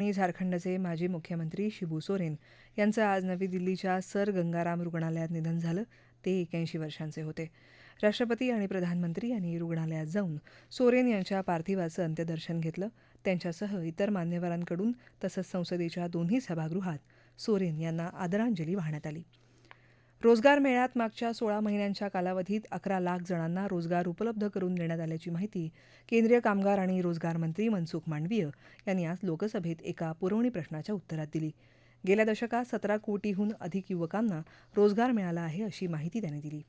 आणि झारखंडचे माजी मुख्यमंत्री शिबू सोरेन यांचं आज नवी दिल्लीच्या सर गंगाराम रुग्णालयात निधन झालं. ते एक्याऐंशी वर्षांचे होते. राष्ट्रपती आणि प्रधानमंत्री यांनी रुग्णालयात जाऊन सोरेन यांच्या पार्थिवाचं अंत्यदर्शन घेतलं. त्यांच्यासह इतर मान्यवरांकडून तसंच संसदेच्या दोन्ही सभागृहात सोरेन यांना आदरांजली वाहण्यात आली. रोजगार मेळ्यात मागच्या सोळा महिन्यांच्या कालावधीत अकरा लाख जणांना रोजगार उपलब्ध करून देण्यात आल्याची माहिती केंद्रीय कामगार आणि रोजगार मंत्री मनसुख मांडवीय यांनी आज लोकसभेत एका पुरवणी प्रश्नाच्या उत्तरात दिली. गेल्या दशकात सतरा कोटीहून अधिक युवकांना रोजगार मिळाला आहे अशी माहिती त्यांनी दिली.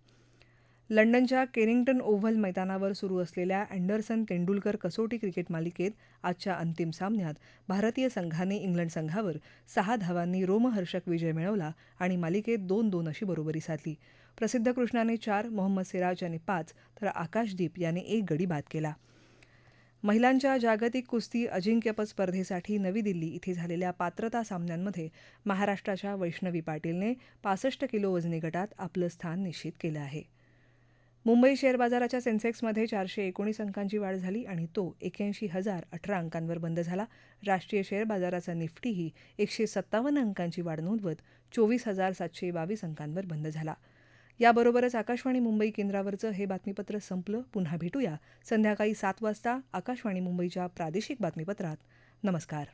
लंडनच्या केनिंग्टन ओव्हल मैदानावर सुरू असलेल्या अँडरसन तेंडुलकर कसोटी क्रिकेट मालिकेत आजच्या अंतिम सामन्यात भारतीय संघाने इंग्लंड संघावर सहा धावांनी रोमहर्षक विजय मिळवला आणि मालिकेत दोन दोन अशी बरोबरी साधली. प्रसिद्ध कृष्णाने चार मोहम्मद सिराज याने पाच तर आकाशदीप याने एक गडी बाद केला. महिलांच्या जागतिक कुस्ती अजिंक्यपद स्पर्धेसाठी नवी दिल्ली इथे झालेल्या पात्रता सामन्यांमध्ये महाराष्ट्राच्या वैष्णवी पाटीलने पासष्ट किलो वजनी गटात आपलं स्थान निश्चित केलं आहे. मुंबई शेअर बाजाराच्या सेन्सेक्समध्ये चारशे एकोणीस अंकांची वाढ झाली आणि तो एक्याऐंशी हजार अठरा अंकांवर बंद झाला. राष्ट्रीय शेअर बाजाराचा निफ्टीही एकशे सत्तावन्न अंकांची वाढ नोंदवत चोवीस हजार सातशे बावीस अंकांवर बंद झाला. याबरोबरच आकाशवाणी मुंबई केंद्रावरचं हे बातमीपत्र संपलं. पुन्हा भेटूया संध्याकाळी सात वाजता आकाशवाणी मुंबईच्या प्रादेशिक बातमीपत्रात. नमस्कार.